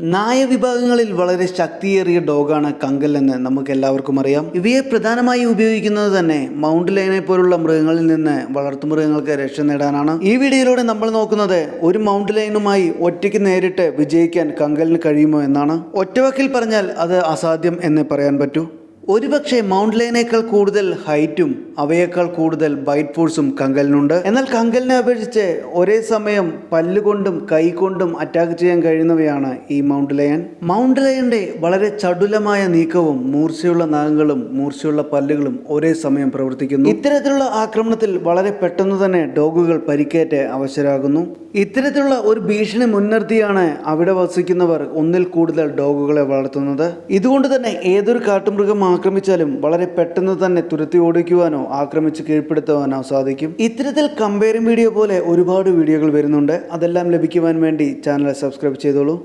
നായ വിഭാഗങ്ങളിൽ വളരെ ശക്തിയേറിയ ഡോഗാണ് കങ്കൽ എന്ന് നമുക്ക് എല്ലാവർക്കും അറിയാം. ഇവയെ പ്രധാനമായി ഉപയോഗിക്കുന്നത് തന്നെ മൗണ്ട് ലൈനെ പോലുള്ള മൃഗങ്ങളിൽ നിന്ന് വളർത്തുമൃഗങ്ങൾക്ക് രക്ഷ നേടാനാണ്. ഈ വീഡിയോയിലൂടെ നമ്മൾ നോക്കുന്നത് ഒരു മൗണ്ട് ലൈനുമായി ഒറ്റയ്ക്ക് നേരിട്ട് വിജയിക്കാൻ കങ്കലിന് കഴിയുമോ എന്നാണ്. ഒറ്റവാക്കിൽ പറഞ്ഞാൽ അത് അസാധ്യം എന്ന് പറയാൻ പറ്റൂ. ഒരുപക്ഷെ മൗണ്ട് ലൈനേക്കാൾ കൂടുതൽ ഹൈറ്റും അവയേക്കാൾ കൂടുതൽ ബൈറ്റ് ഫോഴ്സും കങ്കലിനുണ്ട്. എന്നാൽ കങ്കലിനെ അപേക്ഷിച്ച് ഒരേ സമയം പല്ലുകൊണ്ടും കൈകൊണ്ടും അറ്റാക്ക് ചെയ്യാൻ കഴിയുന്നവയാണ് ഈ മൗണ്ട് ലയൺ മൗണ്ട് ലയന്റെ വളരെ ചടുലമായ നീക്കവും മൂർച്ചയുള്ള നാഗങ്ങളും മൂർച്ചയുള്ള പല്ലുകളും ഒരേ സമയം പ്രവർത്തിക്കുന്നു. ഇത്തരത്തിലുള്ള ആക്രമണത്തിൽ വളരെ പെട്ടെന്ന് തന്നെ ഡോഗുകൾ പരിക്കേറ്റ് അവശരാകുന്നു. ഇത്തരത്തിലുള്ള ഒരു ഭീഷണി മുൻനിർത്തിയാണ് അവിടെ വസിക്കുന്നവർ ഒന്നിൽ കൂടുതൽ ഡോഗുകളെ വളർത്തുന്നത്. ഇതുകൊണ്ട് തന്നെ ഏതൊരു കാട്ടുമൃഗം ആക്രമിച്ചാലും വളരെ പെട്ടെന്ന് തന്നെ തുരത്തി ഓടിക്കുവാനോ ആക്രമിച്ച് കീഴ്പ്പെടുത്തുവാനോ സാധിക്കും. ഇത്തരത്തിൽ കമ്പയറിംഗ് വീഡിയോ പോലെ ഒരുപാട് വീഡിയോകൾ വരുന്നുണ്ട്. അതെല്ലാം ലഭിക്കുവാൻ വേണ്ടി ചാനൽ സബ്സ്ക്രൈബ് ചെയ്തോളൂ.